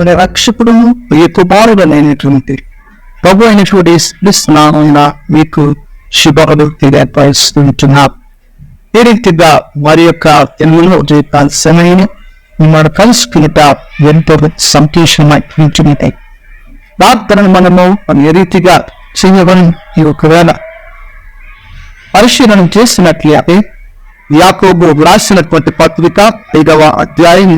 మన రక్షకుడు ఈ కుమారుడనైనటువంటి ప్రభు అయినటువంటి యేసుక్రీస్తునామమున మీకు శుభములు తెలియపరుస్తుంటున్నాం ఈ రీతిగా వారి యొక్క తెలుగులో జీవితాల సమయం మిమ్మల్ని కలుసుకునేట ఎంతో సంతోషమై ప్రార్థనను మనము ఏ రీతిగా చేయవని ఈ ఒకవేళ పరిశీలన చేసినట్లయితే యాకోబు వ్రాసినటువంటి పత్రిక ఐదవ అధ్యాయం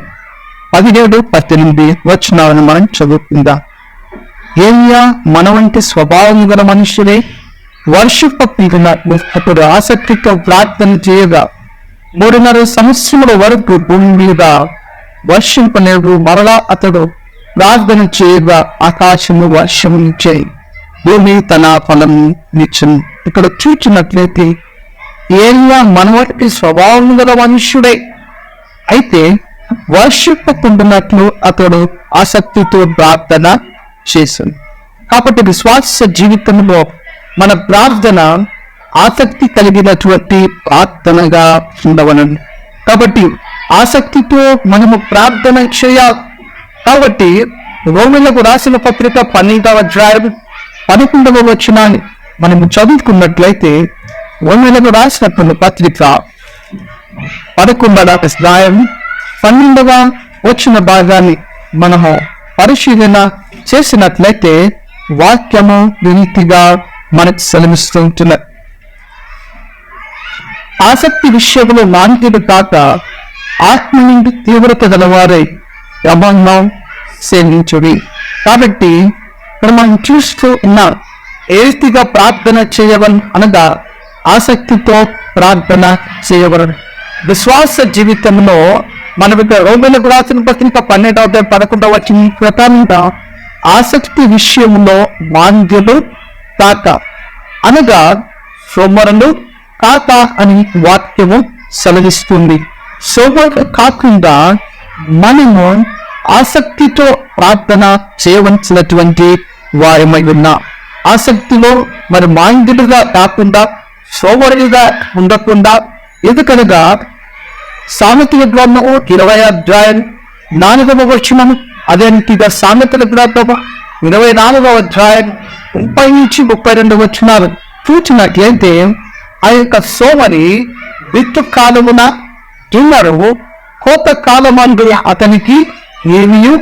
పదిహేడు పద్దెనిమిది వచనాలను మనం చదువుకుందాం. ఏమియా మన వంటి స్వభావం గల మనుషులే వర్షపత్రినట్లు అతడు ఆసక్తితో ప్రార్థన చేయగా మూడున్నర సంవత్సరముల వరకు భూమి మీద వర్షింపలేడు మరలా అతడు ప్రార్థన చేయగా ఆకాశము వర్షము చేయి భూమి తన ఫలం నిచ్చును ఇక్కడ చూచినట్లయితే ఏలియా మనవటి స్వభావం గల మనుష్యుడే. అయితే వర్షిప్పకుండానట్లు అతడు ఆసక్తితో ప్రార్థన చేశాడు కాబట్టి విశ్వాస జీవితంలో మన ప్రార్థన ఆసక్తి కలిగినటువంటి ప్రార్థనగా ఉండవలను. కాబట్టి ఆసక్తితో మనము ప్రార్థన చేయాలి. కాబట్టి రోమిలకు రాసిన పత్రిక పన్నెండవ అధ్యాయం పదకొండవ వచనాన్ని మనము చదువుకున్నట్లయితే రోమిలకు రాసిన పత్రిక పదకొండవ అధ్యాయం పన్నెండవ వచ్చిన భాగాన్ని మనము పరిశీలన చేసినట్లయితే వాక్యము రీతిగా మనకు సెలవిస్తుంటున్నది ఆసక్తి విషయంలో నాంటిది కాక ఆత్మ నుండి తీవ్రత గలవారై ప్రబంధం సేవించుడి. కాబట్టి ఇక్కడ మనం చూస్తూ ఉన్న ఏ రీతిగా ప్రార్థన చేయవన్ అనగా ఆసక్తితో ప్రార్థన చేయవలను. విశ్వాస జీవితంలో మనం ఇక్కడ రోమిలకు రాసిన పత్రిక పన్నెండవ అధ్యాయం పదకొండవ వచ్చిన ప్రకారంగా ఆసక్తి విషయంలో మాంద్యులు కాక అనగా సోమరులు కాక అని వాక్యము సెలవిస్తుంది. సోమరు కాకుండా మనము ఆసక్తితో ప్రార్థన చేయవలసినటువంటి వారమై ఉన్నాం ఆసక్తిలో మరి మాంద్యులుగా కాకుండా సోమరులుగా ఉండకుండా ఎందుకనగా సామెతల గ్రంథము ఇరవై అధ్యాయం నాలుగవ వచనము. అదే రీతిగా సామెతల గ్రంథము ఇరవై నాలుగవ అధ్యాయం ముప్పై నుంచి ముప్పై రెండు వచనాలు చూసినట్లయితే ఆ యొక్క సోమరి విత్తు కాలమున దున్నరు. కోత కాలమందు అతనికి ఏమీ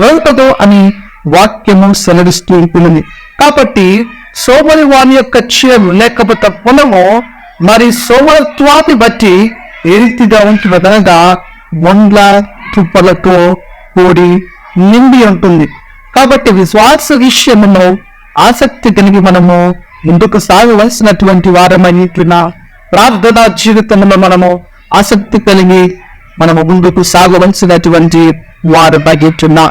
దొరకదు అని వాక్యము సెలవిస్తూ ఉంటుంది. కాబట్టి సోమరి వాని యొక్క చేరు లేకపోతే పొలము మరి సోమరత్వాన్ని బట్టి ఏ రీతిగా ఉంటుందనగా తుప్పలతో కూడి నిండి ఉంటుంది. కాబట్టి విశ్వాస విషయంలో ఆసక్తి కలిగి మనము ముందుకు సాగవలసినటువంటి వారమైన ప్రార్థనా జీవితంలో మనము ఆసక్తి కలిగి మనము ముందుకు సాగవలసినటువంటి వారు తగ్గించున్నా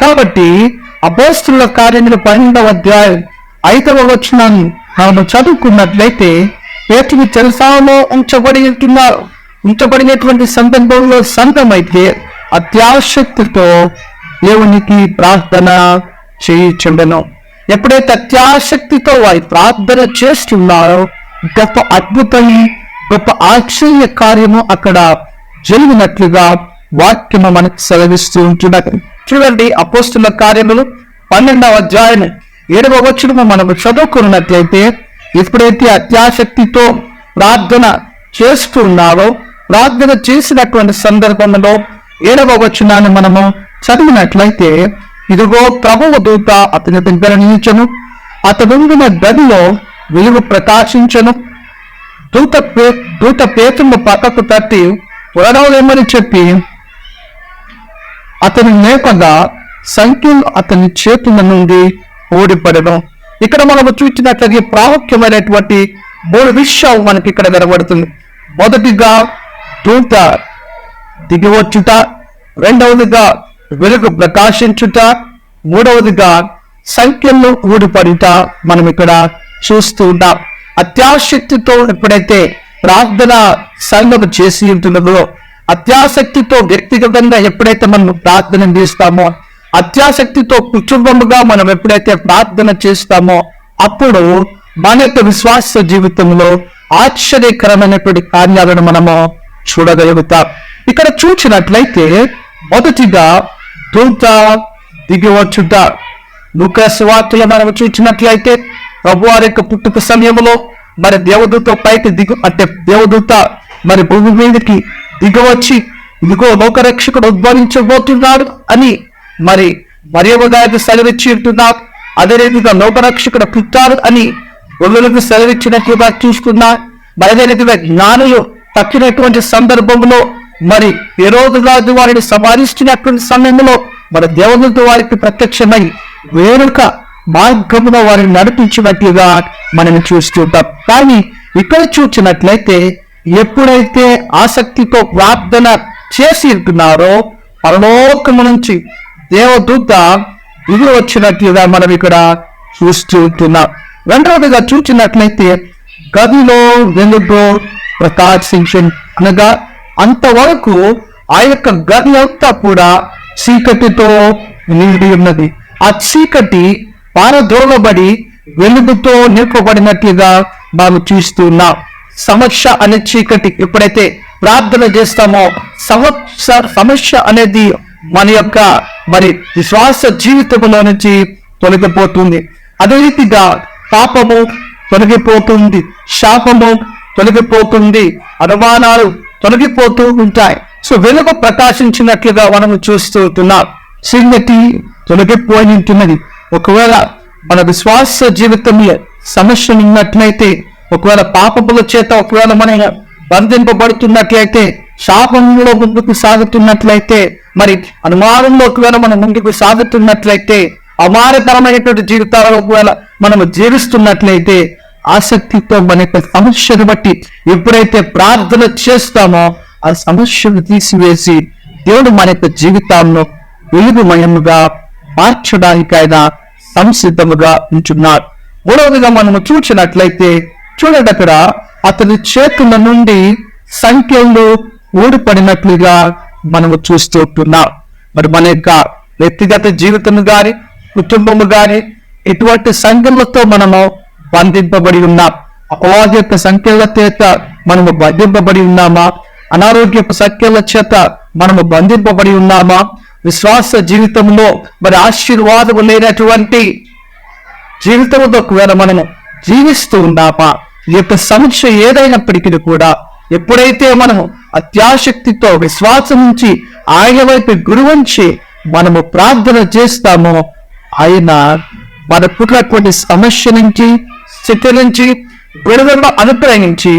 కాబట్టి అపోస్తుల కార్యములు పన్నెండవ అధ్యాయం ఐదవ వచనాన్ని మనము చదువుకున్నట్లయితే పేతులు చెరసాలలో ఉంచబడి ఉంటున్నారు. ఉంచబడినటువంటి సందర్భంలో సంతమైతే అత్యాశక్తితో దేవునికి ప్రార్థన చేయించండను. ఎప్పుడైతే అత్యాశక్తితో వారి ప్రార్థన చేస్తున్నారో గొప్ప అద్భుతం గొప్ప ఆశ్చర్య కార్యము అక్కడ జరిగినట్లుగా వాక్యము మనకు సెలవిస్తూ ఉంటున్నది. చూడండి అపోస్తుల కార్యములు పన్నెండవ అధ్యాయం ఏడవ వచ్చిన మనం చదువుకున్నట్లయితే ఎప్పుడైతే అత్యాసక్తితో ప్రార్థన చేస్తున్నారో ప్రార్థన చేసినటువంటి సందర్భంలో ఏడవ వచనాన్ని మనము చదివినట్లయితే ఇదిగో ప్రభువు దూత అతని దగ్గర నిలిచను. అతను గదిలో వెలుగు ప్రకాశించను. దూత పే దూత పేతును పక్కకు తట్టి వడవలేమని చెప్పి అతని లేకుండా సంఖ్యలు అతని చేతుల నుండి ఓడిపడడం ఇక్కడ మనము చూసినట్లయితే ప్రాముఖ్యమైనటువంటి మూడు విషయాలు మనకి ఇక్కడ కనబడుతుంది. మొదటిగా దూత దిగివచ్చుట రెండవదిగా వెలుగు ప్రకాశించుట మూడవదిగా సంఖ్యలను ఊడిపడుట మనం ఇక్కడ చూస్తూ ఉంటాం. అత్యాశక్తితో ఎప్పుడైతే ప్రార్థన సంఘం చేసి ఉంటున్నదో అత్యాసక్తితో వ్యక్తిగతంగా ఎప్పుడైతే మనం ప్రార్థన చేస్తామో అత్యాసక్తితో కుటుంబముగా మనం ఎప్పుడైతే ప్రార్థన చేస్తామో అప్పుడు మన యొక్క విశ్వాస జీవితంలో ఆశ్చర్యకరమైనటువంటి కార్యాలను మనము చూడగలుగుతాం. ఇక్కడ చూసినట్లయితే మొదటిగా దూత దిగి వచ్చుట లూకాసు వార్తలు మనం చూసినట్లయితే ప్రభు వారి యొక్క పుట్టుక సమయంలో మరి దేవదూత పైకి దిగు అంటే దేవదూత మరి భూమి మీదకి దిగవచ్చి ఇదిగో లోకరక్షకుడు ఉద్భవించబోతున్నాడు అని మరి మరియమ్మ గారికి సెలవిచ్చి ఉంటున్నారు. అదే రీతిగా లోకరక్షకుడు పుట్టారు అని గొల్లలకు సెలవిచ్చినట్లుగా చూసుకున్నా. మరి అదే రీతిగా జ్ఞానులు తక్కినటువంటి సందర్భంలో మరి ఏ వారిని సంహరిస్తున్నటువంటి సమయంలో మన దేవతలతో వారికి ప్రత్యక్షమై వేరొక మార్గంలో వారిని నడిపించినట్లుగా మనం చూస్తుంటాం కానీ ఇక్కడ చూసినట్లయితే ఎప్పుడైతే ఆసక్తితో ప్రార్థన చేసి ఉంటున్నారో పరలోకం నుంచి దేవదూత ఇది వచ్చినట్లుగా మనం ఇక్కడ చూస్తూ ఉంటున్నాం. రెండవదిగా చూసినట్లయితే గదిలో వెలుగు ప్రకాశించం అనగా అంతవరకు ఆ యొక్క గది అంతా కూడా చీకటితో నిండి ఉన్నది. ఆ చీకటి పారదోలబడి వెలుగుతో నిలుపబడినట్లుగా మనం చూస్తున్నాం. సమస్య అనే చీకటి ఎప్పుడైతే ప్రార్థన చేస్తామో సమస్య సమస్య అనేది మన యొక్క మరి విశ్వాస జీవితంలో నుంచి తొలగిపోతుంది. అదే రీతిగా పాపము తొలగిపోతుంది. శాపము తొలగిపోతుంది. అనుమానాలు తొలగిపోతూ ఉంటాయి. సో వెలుగు ప్రకాశించినట్లుగా మనము చూస్తూ ఉంటున్నాం. చీకటి తొలగిపోయి ఉంటున్నది. ఒకవేళ మన విశ్వాస జీవితంలో సమస్యలు ఉన్నట్లయితే ఒకవేళ పాపముల చేత ఒకవేళ మన బంధింపబడుతున్నట్లయితే శాపంలో ముందుకు సాగుతున్నట్లయితే మరి అనుమానంలో ఒకవేళ మనం ముందుకు సాగుతున్నట్లయితే అమారకరమైనటువంటి జీవితాలలో ఒకవేళ మనము జీవిస్తున్నట్లయితే ఆసక్తితో మన యొక్క సమస్యను బట్టి ఎప్పుడైతే ప్రార్థన చేస్తామో ఆ సమస్యను తీసివేసి దేవుడు మన యొక్క జీవితాల్లో వెలుగుమయముగా మార్చడానికైనా సంసిద్ధముగా ఉంటున్నాడు మూడవదిగా మనము చూసినట్లయితే చూడండి అక్కడ అతని చేతుల నుండి సంఖ్యలు ఊడిపడినట్లుగా మనము చూస్తుంటున్నాం మరి మన యొక్క వ్యక్తిగత జీవితం కానీ కుటుంబము కానీ ఎటువంటి సంఖ్యలతో మనము బంధింపబడి ఉన్నాం. అపవాది యొక్క సంఖ్యల చేత మనము బంధింపబడి ఉన్నామా? అనారోగ్యపు సంఖ్యల చేత మనము బంధింపబడి ఉన్నామా? విశ్వాస జీవితంలో మరి ఆశీర్వాదం లేనటువంటి జీవితంలో ఒకవేళ మనము జీవిస్తూ ఉన్నామా? ఈ యొక్క సమస్య ఏదైనప్పటికీ కూడా ఎప్పుడైతే మనము అత్యాశక్తితో విశ్వాసం నుంచి ఆయన వైపు గురువంచి మనము ప్రార్థన చేస్తామో ఆయన మనకున్నటువంటి సమస్య నుంచి స్థితి నుంచి విడుదల అనుగ్రహించి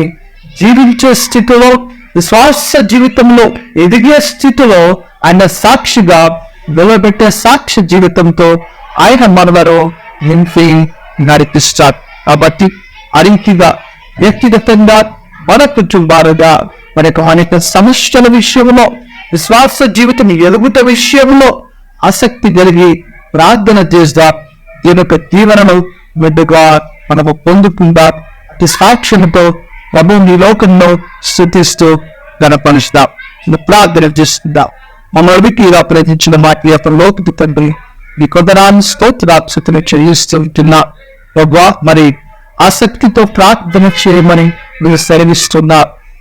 జీవించే స్థితిలో విశ్వాస జీవితంలో ఎదిగే స్థితిలో ఆయన సాక్షిగా నిలబెట్టే సాక్షి జీవితంతో ఆయన మనవరు నింపి నడిపిస్తారు. కాబట్టి అరీతిగా వ్యక్తిగతంగా మన కుటుంబాలుగా మన యొక్క అనేక సమస్యల విషయంలో విశ్వాస జీవితం ఎదుగుట విషయంలో ఆసక్తి కలిగి ప్రార్థన చేస్తా. దీని యొక్క దీవెనను మెడ్డుగా మనము పొందుకుందా. సాక్షులతో సాక్ష్యంతో ప్రభు నీ లోకంలో స్థుతిస్తూ గణపరుస్తాం ప్రార్థన చేస్తుందాం మమ్మల్ని ఇలా ప్రయత్నించిన మాట యొక్క లోకి తండ్రి మీ కొందరాన్ని స్తోత్రాక్షతను చేయిస్తుంటున్నా ప్రభా మరి ఆసక్తితో ప్రార్థన చేయమని మీరు సెలవిస్తున్నా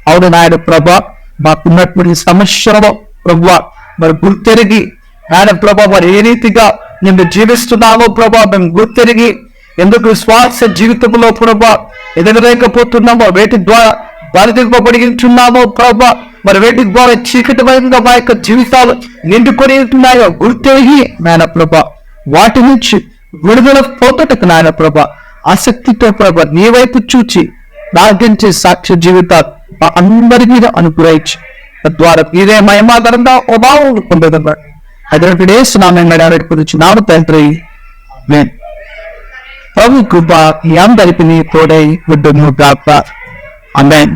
అవును నాయన ప్రభా మాకున్నటువంటి సమస్యలో ప్రభా మరి గుర్తెరిగి ఆయన ప్రభా మరి ఏ రీతిగా నిన్ను జీవిస్తున్నామో ప్రభా మేము గుర్తెరిగి ఎందుకు విశ్వాస జీవితంలో ప్రభా? ఎదగలేకపోతున్నామో వేటి ద్వారా బాధింపబడిస్తున్నామో ప్రభా? మరి వేటి ద్వారా చీకటిమైనగా మా యొక్క జీవితాలు నిండుకొని ఉంటున్నాయో గుర్తెరిగి నాయన ప్రభా. వాటి నుంచి విడుదల పోతటకు నాయన ప్రభా. ఆసక్తితో ప్రభా నీ వైపు చూచి నాగించే సాక్ష్య జీవితాలు మా అందరి మీద అనుగ్రహించి. తద్వారా మీరే మయమాదరంగా ఉభావం పొందదన్నాడు అదొకటి వేస్తున్నామని అడగటి నామ తండ్రి. నేను ప్రభు కృప మీ తోడై ఉండును గాక అమెన్